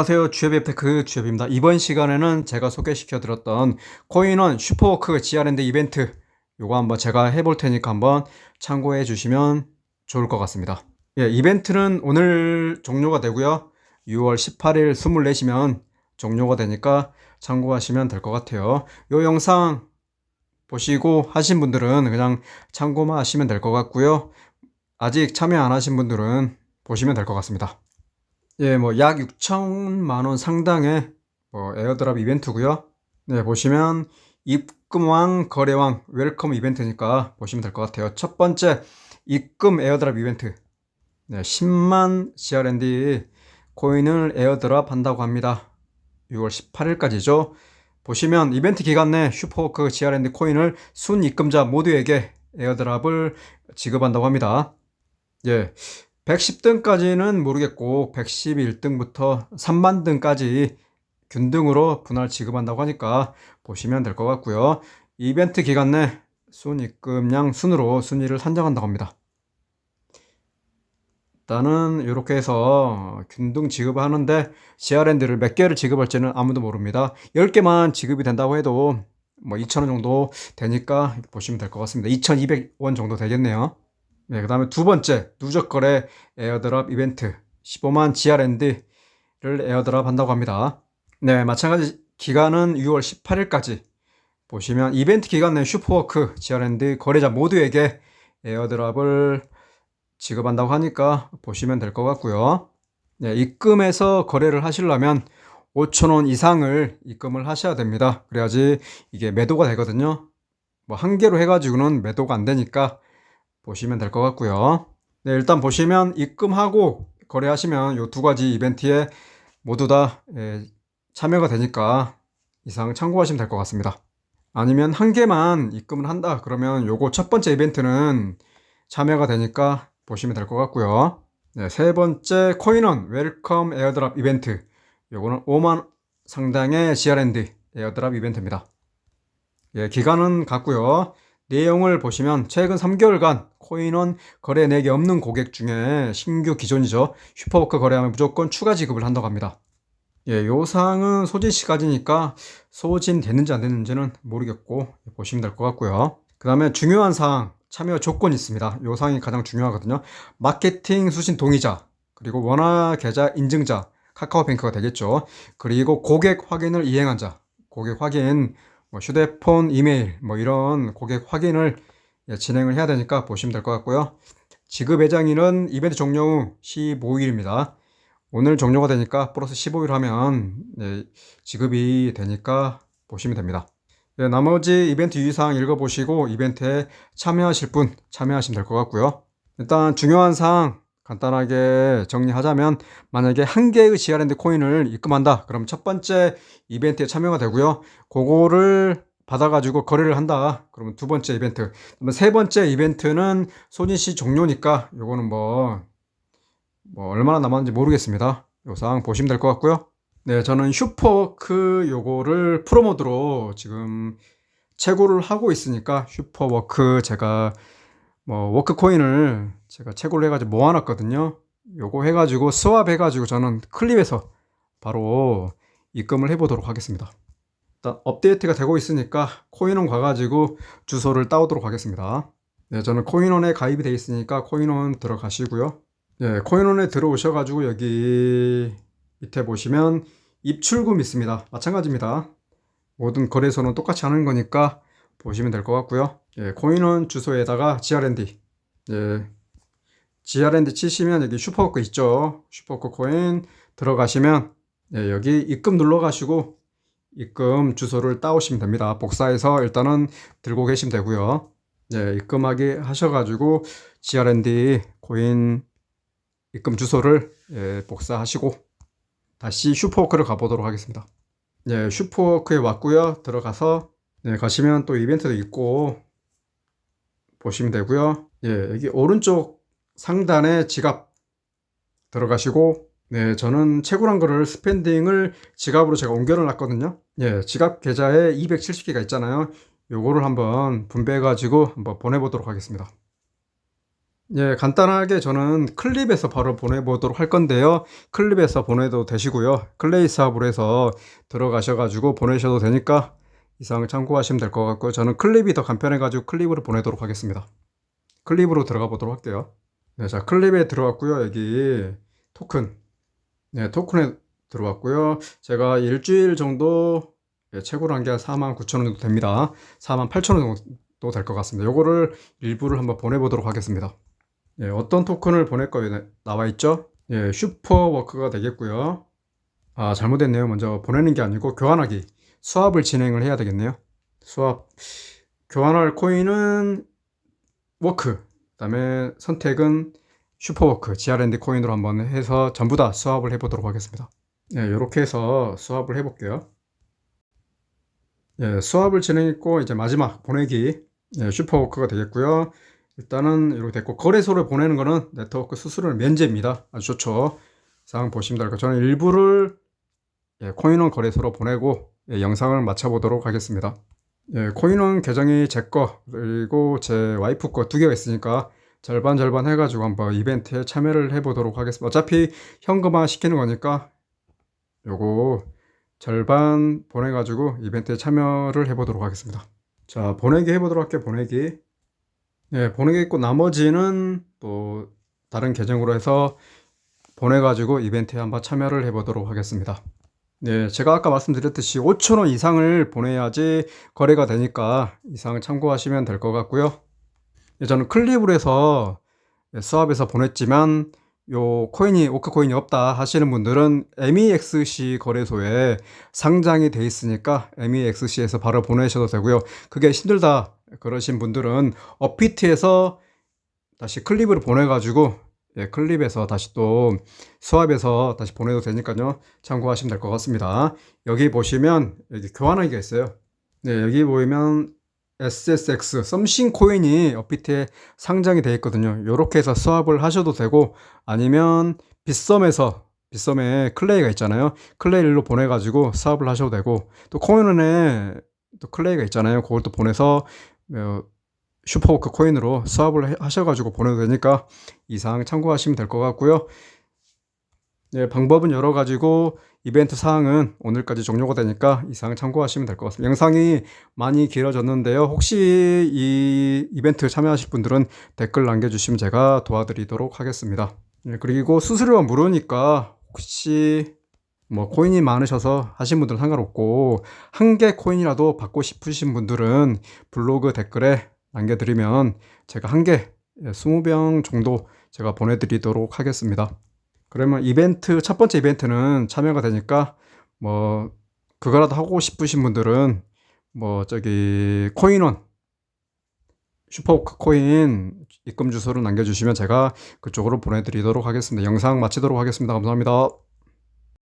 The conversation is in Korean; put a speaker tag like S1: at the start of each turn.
S1: 안녕하세요. 주협앱테크 주협입니다. 이번 시간에는 제가 소개시켜 드렸던 코인원 슈퍼워크 GR랜드 이벤트 요거 한번 제가 해볼 테니까 한번 참고해 주시면 좋을 것 같습니다. 예, 이벤트는 오늘 종료가 되고요. 6월 18일 24시면 종료가 되니까 참고하시면 될 것 같아요. 요 영상 보시고 하신 분들은 그냥 참고만 하시면 될 것 같고요. 아직 참여 안 하신 분들은 보시면 될 것 같습니다. 예, 뭐 약 6천만 원 상당의 뭐 에어드랍 이벤트고요. 네, 보시면 입금왕 거래왕 웰컴 이벤트니까 보시면 될 것 같아요. 첫 번째 입금 에어드랍 이벤트. 네, 10만 CRND 코인을 에어드랍 한다고 합니다. 6월 18일까지죠. 보시면 이벤트 기간 내 슈퍼워크 GRND 코인을 순 입금자 모두에게 에어드랍을 지급한다고 합니다. 예. 110등까지는 모르겠고 111등부터 3만 등까지 균등으로 분할 지급한다고 하니까 보시면 될 것 같고요. 이벤트 기간 내 순입금량 순으로 순위를 산정한다고 합니다. 일단은 이렇게 해서 균등 지급을 하는데 CRND를 몇 개를 지급할지는 아무도 모릅니다. 10개만 지급이 된다고 해도 뭐 2,000원 정도 되니까 보시면 될 것 같습니다. 2,200원 정도 되겠네요. 네, 그 다음에 두 번째 누적 거래 에어드랍 이벤트 15만 GRND를 에어드랍 한다고 합니다. 네, 마찬가지 기간은 6월 18일까지 보시면 이벤트 기간 내 슈퍼워크 GRND 거래자 모두에게 에어드랍을 지급한다고 하니까 보시면 될 것 같고요. 네, 입금해서 거래를 하시려면 5,000원 이상을 입금을 하셔야 됩니다. 그래야지 이게 매도가 되거든요. 뭐 한 개로 해가지고는 매도가 안 되니까 보시면 될 것 같고요. 네, 일단 보시면 입금하고 거래하시면 이 두 가지 이벤트에 모두 다 예, 참여가 되니까 이상 참고하시면 될 것 같습니다. 아니면 한 개만 입금을 한다 그러면 요거 첫 번째 이벤트는 참여가 되니까 보시면 될 것 같고요. 네, 세 번째 코인원 웰컴 에어드랍 이벤트 요거는 5만 상당의 CRND 에어드랍 이벤트입니다. 예, 기간은 같고요. 내용을 보시면 최근 3개월간 코인원 거래 내역이 없는 고객 중에 신규 기존이죠. 슈퍼워크 거래하면 무조건 추가 지급을 한다고 합니다. 예, 요 사항은 소진 시까지니까 소진 됐는지 안 됐는지는 모르겠고 보시면 될 것 같고요. 그 다음에 중요한 사항 참여 조건이 있습니다. 요 사항이 가장 중요하거든요. 마케팅 수신 동의자 그리고 원화 계좌 인증자 카카오뱅크가 되겠죠. 그리고 고객 확인을 이행한 자 고객 확인 뭐 휴대폰, 이메일 뭐 이런 고객 확인을 예, 진행을 해야 되니까 보시면 될 것 같고요. 지급 예정일은 이벤트 종료 후 15일입니다. 오늘 종료가 되니까 플러스 15일 하면 네, 지급이 되니까 보시면 됩니다. 네, 나머지 이벤트 유의사항 읽어보시고 이벤트에 참여하실 분 참여하시면 될 것 같고요. 일단 중요한 사항 간단하게 정리하자면 만약에 한 개의 지아랜드 코인을 입금한다. 그럼 첫 번째 이벤트에 참여가 되고요. 그거를 받아가지고 거래를 한다. 그러면 두 번째 이벤트. 그러면 세 번째 이벤트는 손익시 종료니까 요거는 뭐, 뭐 얼마나 남았는지 모르겠습니다. 요 사항 보시면 될 것 같고요. 네 저는 슈퍼워크 요거를 프로모드로 지금 채굴을 하고 있으니까 슈퍼워크 제가 뭐 워크 코인을 제가 채굴 해가지고 모아놨거든요. 요거 해가지고 스왑 해가지고 저는 클립에서 바로 입금을 해보도록 하겠습니다. 일단 업데이트가 되고 있으니까 코인원 가가지고 주소를 따오도록 하겠습니다. 네, 저는 코인원에 가입이 되어 있으니까 코인원 들어가시고요. 네, 코인원에 들어오셔가지고 여기 밑에 보시면 입출금 있습니다. 마찬가지입니다. 모든 거래소는 똑같이 하는 거니까 보시면 될 것 같고요. 예, 코인원 주소에다가 GRND 예, GRND 치시면 여기 슈퍼워크 있죠. 슈퍼워크 코인 들어가시면 예, 여기 입금 눌러가시고 입금 주소를 따오시면 됩니다. 복사해서 일단은 들고 계시면 되고요. 예, 입금하기 하셔가지고 GRND 코인 입금 주소를 예, 복사하시고 다시 슈퍼워크를 가보도록 하겠습니다. 예, 슈퍼워크에 왔고요. 들어가서 네, 가시면 또 이벤트도 있고 보시면 되고요. 예, 여기 오른쪽 상단에 지갑 들어가시고 네, 저는 채굴한 거를 스펜딩을 지갑으로 제가 옮겨 놨거든요. 예, 지갑 계좌에 270개가 있잖아요. 요거를 한번 분배해 가지고 한번 보내 보도록 하겠습니다. 예, 간단하게 저는 클립에서 바로 보내 보도록 할 건데요. 클립에서 보내도 되시고요. 클레이 사업으로 해서 들어가셔 가지고 보내셔도 되니까 이상 참고하시면 될 것 같고요. 저는 클립이 더 간편해 가지고 클립으로 보내도록 하겠습니다. 클립으로 들어가 보도록 할게요. 네, 자, 클립에 들어왔고요. 여기 토큰. 네, 토큰에 들어왔고요. 제가 일주일 정도 예, 최고로 한게 4만 9천 원 정도 됩니다. 4만 8천 원 정도 될 것 같습니다. 요거를 일부를 한번 보내보도록 하겠습니다. 예, 어떤 토큰을 보낼 거예요? 나와 있죠? 예, 슈퍼워크가 되겠고요. 아, 잘못했네요. 먼저 보내는 게 아니고 교환하기. 수합을 진행을 해야 되겠네요. 수합. 교환할 코인은 워크. 그다음에 선택은 슈퍼워크, 지아랜드 코인으로 한번 해서 전부 다 수합을 해보도록 하겠습니다. 예, 이렇게 해서 수합을 해볼게요. 예, 수합을 진행했고 이제 마지막 보내기 예, 슈퍼워크가 되겠고요. 일단은 이렇게 됐고 거래소를 보내는 거는 네트워크 수수료는 면제입니다. 아주 좋죠. 상 보시면 될 것. 저는 일부를 예, 코인원 거래소로 보내고 예, 영상을 마쳐보도록 하겠습니다. 예, 코인원 계정이 제 거 그리고 제 와이프 거 두 개가 있으니까 절반 절반 해가지고 한번 이벤트에 참여를 해보도록 하겠습니다. 어차피 현금화 시키는 거니까 요거 절반 보내가지고 이벤트에 참여를 해보도록 하겠습니다. 자, 보내기 해보도록 할게요. 보내기. 네, 보내기 있고 나머지는 또 다른 계정으로 해서 보내가지고 이벤트에 한번 참여를 해보도록 하겠습니다. 네, 제가 아까 말씀드렸듯이 5천원 이상을 보내야지 거래가 되니까 이상을 참고하시면 될 것 같고요. 예, 저는 클립으로 해서 수압에서 보냈지만 요 코인이 오크 코인이 없다 하시는 분들은 MEXC 거래소에 상장이 돼 있으니까 MEXC에서 바로 보내셔도 되고요. 그게 힘들다 그러신 분들은 업비트에서 다시 클립으로 보내가지고 예, 클립에서 다시 또 수압에서 다시 보내도 되니까요. 참고하시면 될 것 같습니다. 여기 보시면 여기 교환하기가 있어요. 네, 여기 보이면 SSX 썸씽 코인이 업비트에 상장이 되어 있거든요. 이렇게 해서 수합을 하셔도 되고 아니면 빗썸에서 빗썸에 클레이가 있잖아요. 클레이로 보내 가지고 수합을 하셔도 되고 또 코인은에 또 클레이가 있잖아요. 그걸 또 보내서 어, 슈퍼워크 코인으로 수합을 하셔가지고 보내도 되니까 이상 참고하시면 될 것 같고요. 네, 방법은 여러 가지고 이벤트 사항은 오늘까지 종료가 되니까 이상 참고하시면 될 것 같습니다. 영상이 많이 길어졌는데요. 혹시 이 이벤트 참여하실 분들은 댓글 남겨주시면 제가 도와드리도록 하겠습니다. 네, 그리고 수수료가 무료니까 혹시 뭐 코인이 많으셔서 하신 분들은 상관없고 한 개 코인이라도 받고 싶으신 분들은 블로그 댓글에 남겨드리면 제가 한 개 20병 정도 제가 보내드리도록 하겠습니다. 그러면 이벤트 첫 번째 이벤트는 참여가 되니까 뭐 그거라도 하고 싶으신 분들은 뭐 저기 코인원 슈퍼워크 코인 입금 주소를 남겨주시면 제가 그쪽으로 보내드리도록 하겠습니다. 영상 마치도록 하겠습니다. 감사합니다.